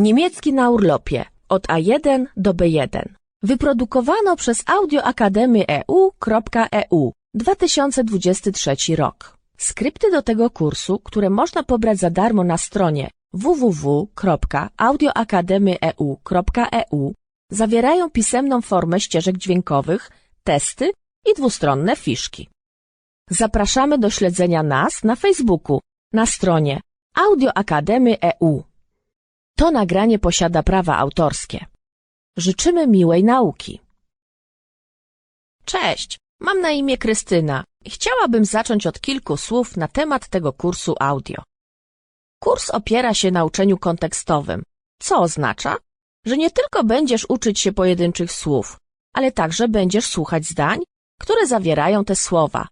Niemiecki na urlopie od A1 do B1. Wyprodukowano przez Audioakademię E EU.eu 2023 rok. Skrypty do tego kursu, które można pobrać za darmo na stronie www.audioakademyeu.eu zawierają pisemną formę ścieżek dźwiękowych, testy i dwustronne fiszki. Zapraszamy do śledzenia nas na Facebooku na stronie Audioakademy EU. To nagranie posiada prawa autorskie. Życzymy miłej nauki. Cześć, mam na imię Krystyna i chciałabym zacząć od kilku słów na temat tego kursu audio. Kurs opiera się na uczeniu kontekstowym, co oznacza, że nie tylko będziesz uczyć się pojedynczych słów, ale także będziesz słuchać zdań, które zawierają te słowa.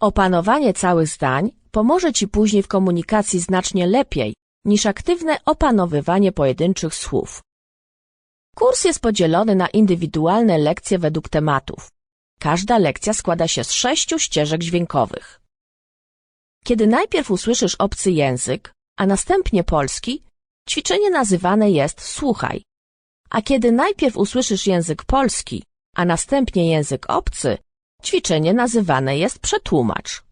Opanowanie całych zdań pomoże Ci później w komunikacji znacznie lepiej niż aktywne opanowywanie pojedynczych słów. Kurs jest podzielony na indywidualne lekcje według tematów. Każda lekcja składa się z sześciu ścieżek dźwiękowych. Kiedy najpierw usłyszysz obcy język, a następnie polski, ćwiczenie nazywane jest słuchaj. A kiedy najpierw usłyszysz język polski, a następnie język obcy, ćwiczenie nazywane jest przetłumacz.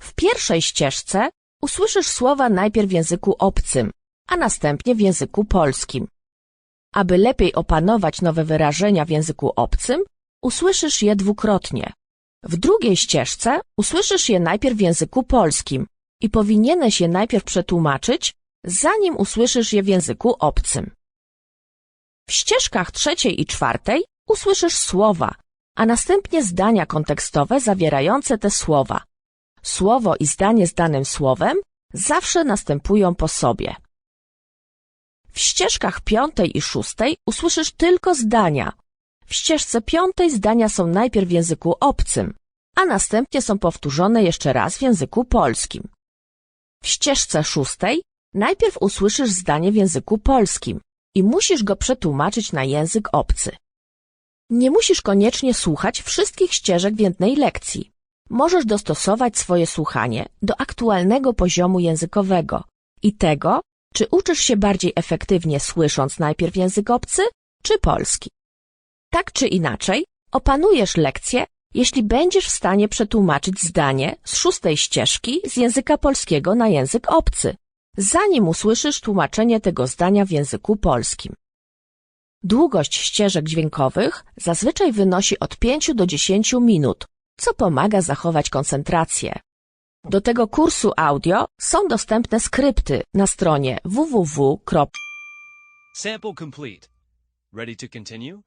W pierwszej ścieżce usłyszysz słowa najpierw w języku obcym, a następnie w języku polskim. Aby lepiej opanować nowe wyrażenia w języku obcym, usłyszysz je dwukrotnie. W drugiej ścieżce usłyszysz je najpierw w języku polskim i powinieneś je najpierw przetłumaczyć, zanim usłyszysz je w języku obcym. W ścieżkach trzeciej i czwartej usłyszysz słowa, a następnie zdania kontekstowe zawierające te słowa. Słowo i zdanie z danym słowem zawsze następują po sobie. W ścieżkach piątej i szóstej usłyszysz tylko zdania. W ścieżce piątej zdania są najpierw w języku obcym, a następnie są powtórzone jeszcze raz w języku polskim. W ścieżce szóstej najpierw usłyszysz zdanie w języku polskim i musisz go przetłumaczyć na język obcy. Nie musisz koniecznie słuchać wszystkich ścieżek w jednej lekcji. Możesz dostosować swoje słuchanie do aktualnego poziomu językowego i tego, czy uczysz się bardziej efektywnie słysząc najpierw język obcy, czy polski. Tak czy inaczej, opanujesz lekcję, jeśli będziesz w stanie przetłumaczyć zdanie z szóstej ścieżki z języka polskiego na język obcy, zanim usłyszysz tłumaczenie tego zdania w języku polskim. Długość ścieżek dźwiękowych zazwyczaj wynosi od 5 do 10 minut, co pomaga zachować koncentrację. Do tego kursu audio są dostępne skrypty na stronie www. Sample complete. Ready to continue?